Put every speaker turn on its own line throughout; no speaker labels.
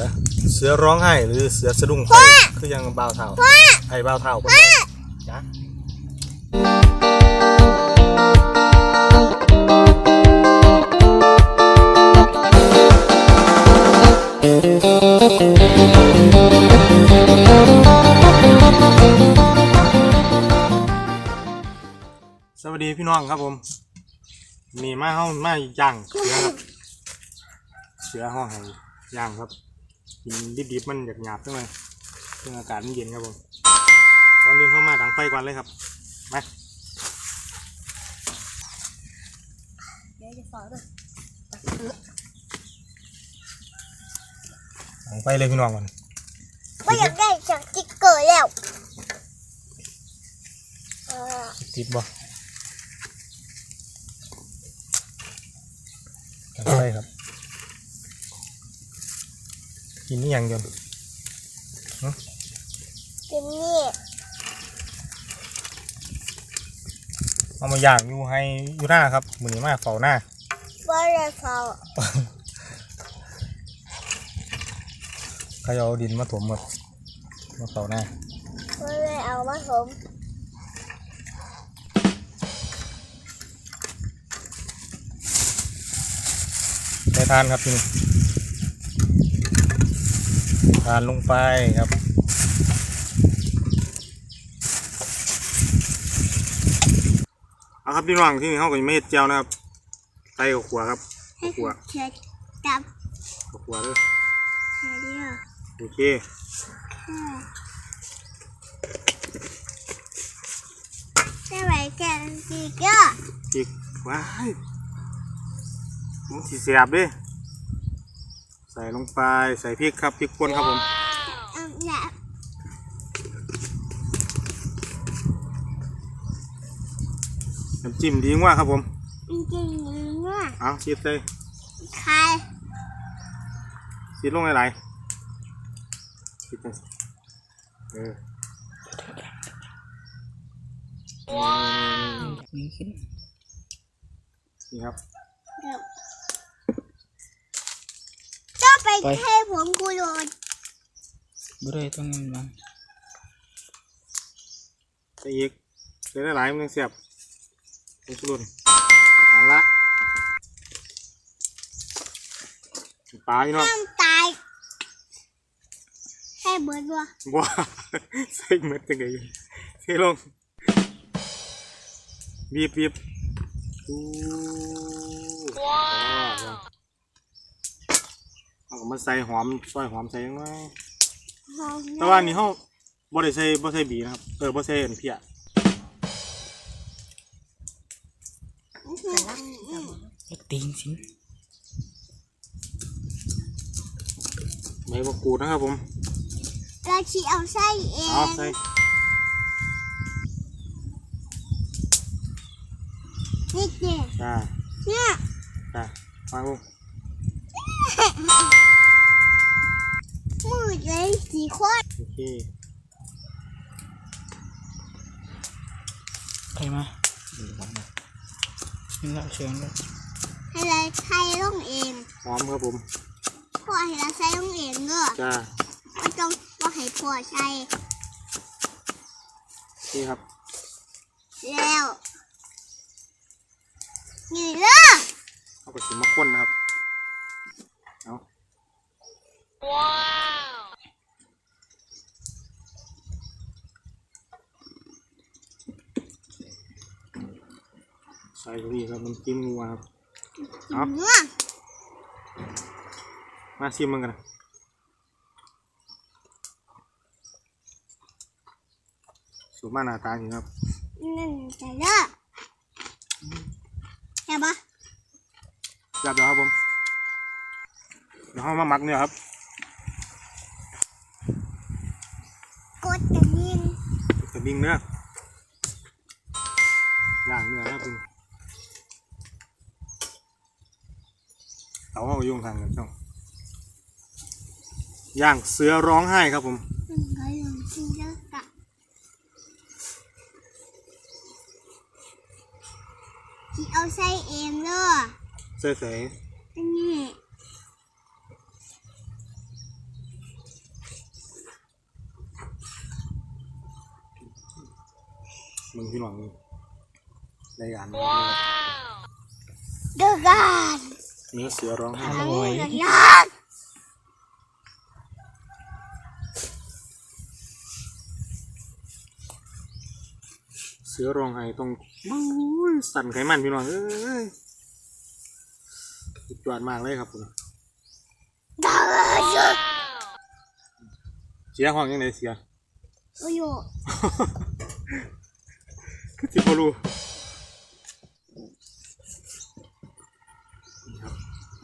อเสือร้องไห้หรือเสือสะดุ้งไฟคือยังบ่าวเท่าไอ้บ่าวเท่าคนจ้ะสวัสดีพี่น้องครับผมมีมาเฮ้ามาย่างเสือครับ เสือห้องไห้ย่างครับ กินดิบๆมันหยาบหยาบๆจังเลยซึ่งอากาศมันเย็นครับผมตอนนี้เข้ามาดังไฟก่อนเลยครับมา
เดี๋ยวจะสอนเลย
ดังไฟเลยพี่น้องก่อน
ไม่อยากได้จากติ๊กเกอร์แล้วเออ
ติดบ่ดังไฟครับ กินนี่ยังยน
กินนี่
เอามาย่างอยู่ให้อยู่หน้าครับมือนี้มาเฝ้าหน้า
ว่าอะไรเขา
เขาจะเอาดินมาถมหมดมาเฝ้าหน้า
ว่าอะไรเอามาถม
ใช้ทานครับทีนี้ ทานลงไปครับ เอาครับพี่น้องที่นี่เขาก็ยังไม่เห็ดเจียวนะครับใส่กับขวครับ
ให้
ขว
เช็ดจับ
กับขวด้วย
แค่เดียว
โอเค
ได้ไหมแค่ติ๊กเกอร์
พริกว้ายมันสีเสียบดิ ใส่ลงไปใส่พริกครับพริกป่นครับผม
อืมเนี่ย
น้ำจิ้มดีกว่าครับผม
จริงๆเนี่ย
เอาชีดใส่
ใคร
ชีดลงหลายๆชีดไปเออ
นี่ขึ้น
นี่ครับ
เดี๋ยวต้อง ไปเทผมกูโดน
บ่ได้ต้องนั่นมา
ใส่อีกใส่หลายๆมันยังเสียบเป็นสุดเอาละปลาพี่น้อง
ห้ามตายให้เบิร์ดวะ
ว้าใส่เม็ดจังไงเทลงบีบบีบอู้ว้าว เอาก็มาใส่หอมซอยหอมใส่ยังไงแต่ว่าอันนี่เขาบ่ได้ใส่บ่ใส่บีนะครับเออบ่ใส่อันเพีย
ก็ตีนสิ
ใบมะกรูดนะครับผม
เราชีเอาไส้เอง
เอาใส่
นี่เด็ก
จ้า
เนี่ย
จ้าฟังลูก
มือ เลยสีคน
โอเค
ใครมานี่ละเชิญเลย
ให้เราใช้ลงเอง
หอมครับผม
พ่อให้เราใช้ลงเองเนอะ
จ้า
ไม่ต้องว่าให้พ่อใช้
นี่ครับ
แล้วนี่เลย
เอาไปสิมาข้นนะครับเอา ใส่ตรงนี้ครับมันำจิ้มงัวครับเอา
เนื้อ
มาชิมมันกันนะสูตรมาหน้าตาอย่างนี้ครับ
นั่นแต่เด้อใช่ปะ
จับเดี๋ยวครับผมเดี๋ยวเรามาหมักเนี่ยครับ
กดกระดิ่ง
กระดิ่งเนื้อย่างเนื้อครับเเขาเอายุ่งทางกันช่องย่างเสือร้องไห้ครับผม
เอาใส่เองเด้อ
ใส่ใส่
นี่
มึงพี่หลังรายการ
เดูกัน
เนื้อเสือร้องไห้
อร่อย
เดือดกัน
เสือร้องไห้ต้องบู๊ยสั่นไขมันพี่น้องเอ้ยสุดยอดมากเลยครับผม
เดือด
เสียห้องยังไงเสีย
โอ้ย
คือสิบรู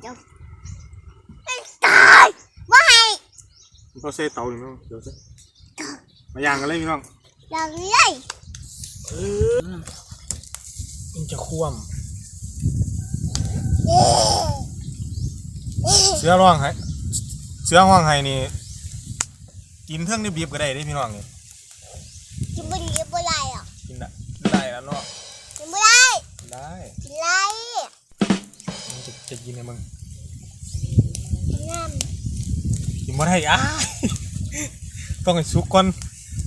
เดี๋ยวตายไม่ให้
มัน เขาใส่เตาหรือไม่เดี๋ยวสิมาย่างกันเลยพี่น้อง
อย่างนี้เลย
มันจะคว่ำเสือร้องไห้เสือห้องไห้นี่กินเท่งดิบๆก็ได้เด้พี่น้องนี่
กินไม่ได้ไม่ได้หรอก
กินได้ได้แล้วเนาะ
กินไม่ได้
ได้
กินไร
มันจะจะกินให้มึง
กินน้
กินบ่ได้อ้าต้องให้สุกก่อน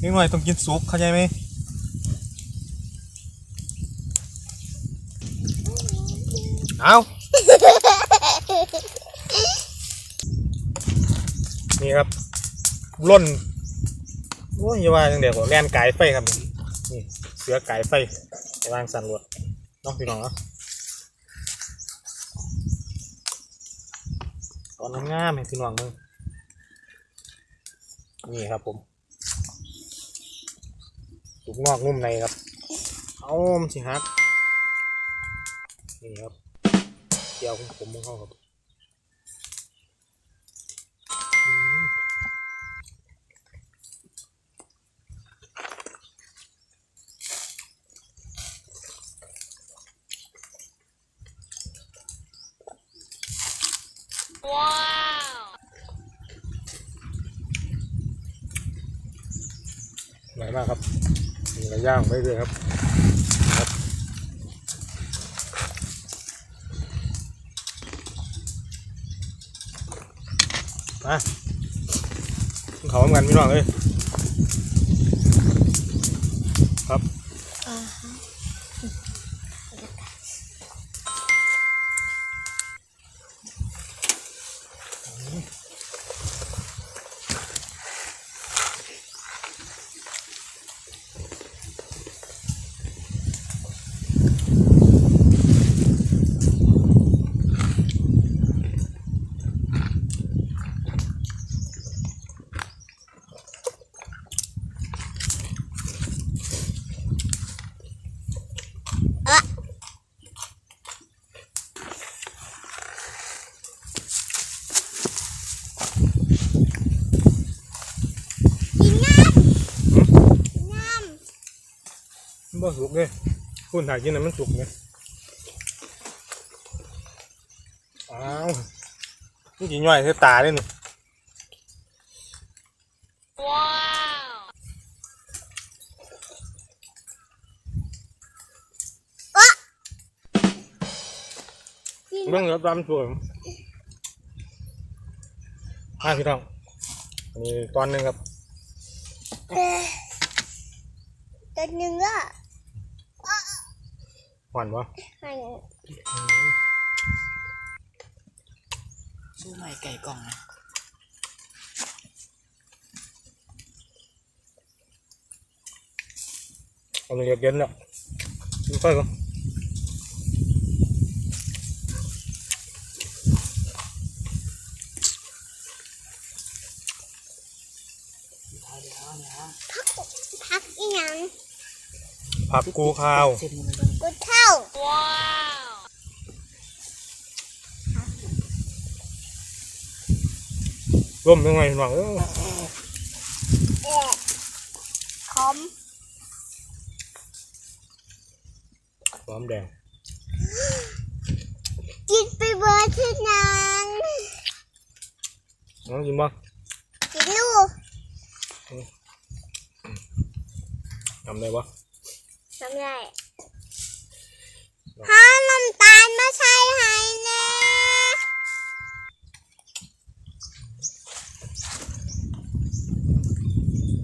นิดหน่อยต้องกินสุกเข้าใจไหมเอานี่ครับล่นโอ้ยอย่าว่าจังเดี๋ยวก็แล่นไก่ไฟครับนี่เสือไก่ไฟวางสันรวดน้องพี่น้องเนาะตอนงามๆให้พี่น้องมึง นี่ครับผมสุกนอกนุ่มในครับ เอาสิครับนี่ครับเดี๋ยวผมมึงเข้าครับ มากครับมีอะไรย่างไปเลยครับครับ มาเขาทำงานกันพี่น้องเลยครับ บ่สุกเลยคุณถ่ายกินนะมันสุกไงอ้าวนี่กินย่อยใส่ตาเลยนี่ำ
ก็กิน
เรื่องรับรำสวยมาพี่น้องอันนี้ตอนหนึ่งครับ
เออตัวหนึ่งอะ
หวานปะ
ให้
สู้ใหม่ไก่กล่องนะ
เอาเลยเย็นแล้วกินไฟก่อน
พักอีหยัง
ผักกูข้าว
เส้นมันเป็น
กูเท่า
ร่วมยังไงพี่น้องเอ้ย
เอะขม
หอมแดง
กินไปเบอร์ที่นัง
น้องกินบ่
กินลูก
ทำได้บ่
ทำได้ถ้าน้ำตาลไม่ใช่ไฮเน่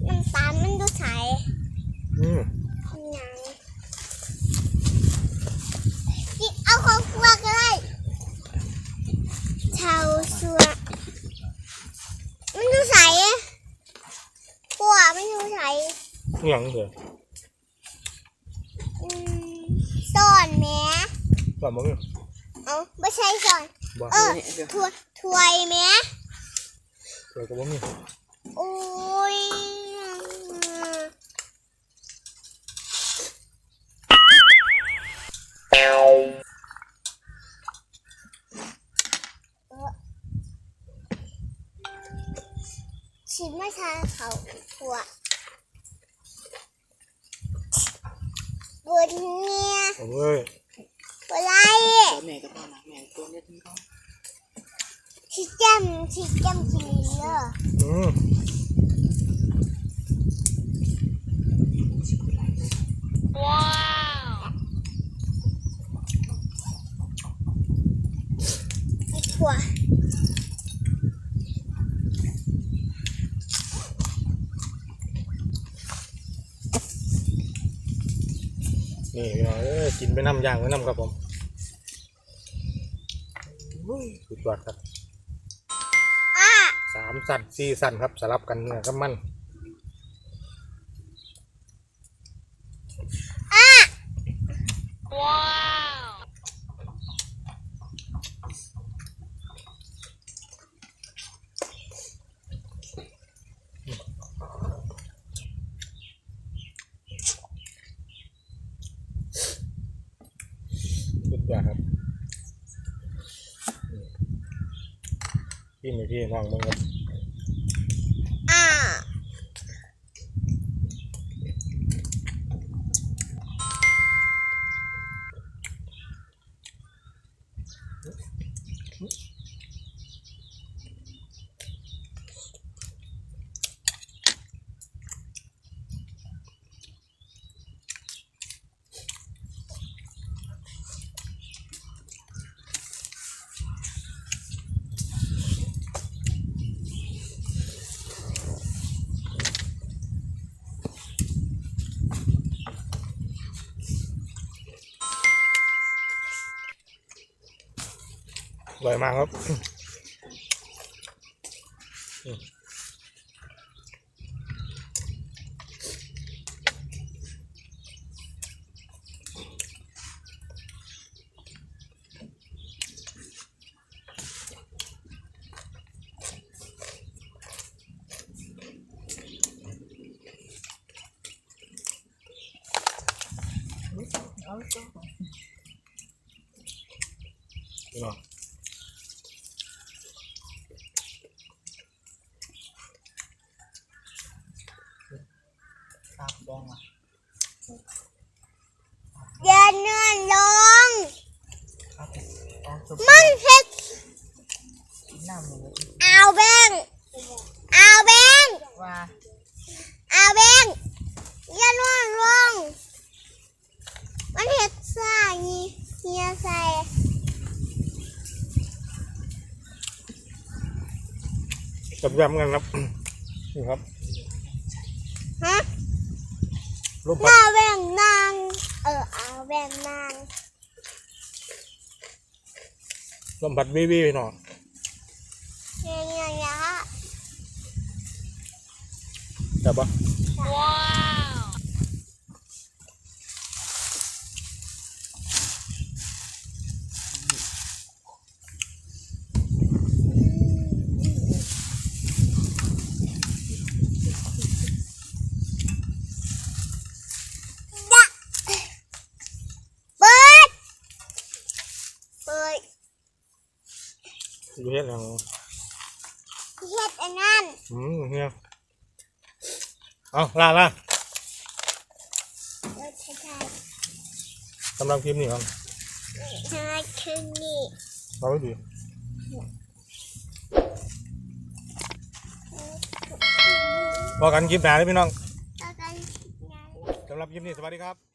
น้ำตาลมันดูใส
อืม
ทำยังจิบ
เอาของกลัวก็
ได้ชาวสวนมันดูใสกลัวมัดูใส
อย่างเดีย กลับมาเนี่ย
เอาไม่ใช่ซ่อน
บ่
เออถ้วยถ้วยแหม่
เดี๋ยวก็บ่มี
โอ้ยชิมไม่ทานเขาถั่วบนเนี่ย
ม่ก็ต้อนะแม่ตัวเล็กนี่ก็
ชิจำชิจำกินเนอะ
อืม
อีกถั่ว
นี่พี่น้องเอ้ยกินไปน้ำย่างไปน้ำครับผม ยสุดยอดครับ
อะ
สามสันสี่สันครับสลับกันเนื้อกับมัน
อะ
สุดยอดครับ พี่ไม่พี่น้องมึงครับ อร่อยมากครับ อืมพี่น้อง
ตามแดงอะ
เดินเนินลง
เอาไปเอาสุก
มันเฮ็ด
กินน้ำเลย
เอาแบงเอาแบง
ว่า
เอาแบงอย่าล่วงลงมันเฮ็ดซ่านี่เฮียใส่
กับ ยำกันครับนี่ครับ
ฮะ
รูป
ห
ผัด
น้าแบงนาง เออเอาแบงนาง
ลมผัดวิวีพี่น้อง
เฮียเฮียเฮีย
แต่ปะ
ดะเปิด เปิด
อยู่เฮ็ดหยัง
เฮ็ดอันนั้น
อืมเฮียเอาล่าล่า
เออใช่ใช่
สำหรับคลิปนี้ครับ
ใช่คือนี่
เราไว้ดีพอกันคลิปหน้าเลยพี่น้อง
แล้วกันงาน
สำหรับคลิปนี้สวัสดีครับ